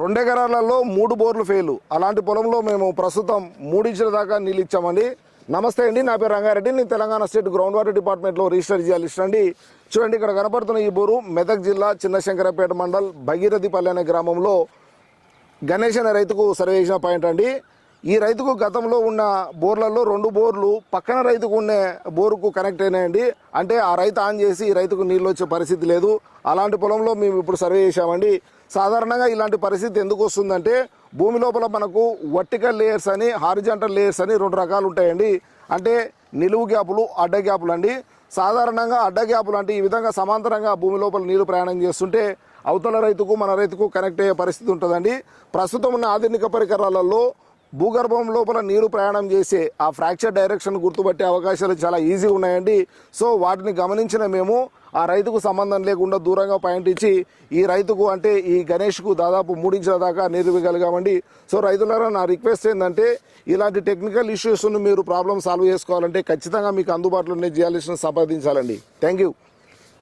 రెండు ఎకరాలలో మూడు బోర్లు ఫెయిల్. అలాంటి పొలంలో మేము ప్రస్తుతం మూడించిన దాకా నీళ్ళు ఇచ్చామండి. నమస్తే అండి నా పేరు రంగారెడ్డి. నేను తెలంగాణ స్టేట్ గ్రౌండ్ వాటర్ డిపార్ట్మెంట్లో రిజిస్టర్ చేయాలి అండి. చూడండి ఇక్కడ కనపడుతున్న ఈ బోరు మెదక్ జిల్లా చిన్నశంకరపేట మండల్ భగీరథిపల్లి అనే గ్రామంలో గణేష్ అనే రైతుకు సర్వే చేసిన పాయింట్ అండి. ఈ రైతుకు గతంలో ఉన్న బోర్లలో రెండు బోర్లు పక్కన రైతుకు ఉండే బోరుకు కనెక్ట్ అయినాయండి. అంటే ఆ రైతు ఆన్ చేసి ఈ రైతుకు నీళ్ళు వచ్చే పరిస్థితి లేదు. అలాంటి పొలంలో మేము ఇప్పుడు సర్వే చేశామండి. సాధారణంగా ఇలాంటి పరిస్థితి ఎందుకు వస్తుందంటే భూమి లోపల మనకు వర్టికల్ లేయర్స్ అని హారిజంటల్ లేయర్స్ అని రెండు రకాలు ఉంటాయండి. అంటే నిలువు గ్యాపులు అడ్డ గ్యాపులు అండి. సాధారణంగా అడ్డ గ్యాపులు అంటే ఈ విధంగా సమాంతరంగా భూమి లోపల నీరు ప్రయాణం చేస్తుంటే అవతల రైతుకు మన రైతుకు కనెక్ట్ అయ్యే పరిస్థితి ఉంటుందండి. ప్రస్తుతం ఉన్న ఆధునిక పరికరాలలో భూగర్భం లోపల నీరు ప్రయాణం చేసే ఆ ఫ్రాక్చర్ డైరెక్షన్ గుర్తుపట్టే అవకాశాలు చాలా ఈజీ ఉన్నాయండి. సో వాటిని గమనించిన మేము ఆ రైతుకు సంబంధం లేకుండా దూరంగా పాయింట్ ఇచ్చి ఈ రైతుకు అంటే ఈ గణేష్కు దాదాపు మూడించిన దాకా నీరు ఇవ్వగలిగామండి. సో రైతులారా నా రిక్వెస్ట్ ఏంటంటే ఇలాంటి టెక్నికల్ ఇష్యూస్ను మీరు ప్రాబ్లం సాల్వ్ చేసుకోవాలంటే ఖచ్చితంగా మీకు అందుబాటులోనే చేయాల్సిన సంప్రదించాలండి. Thank you.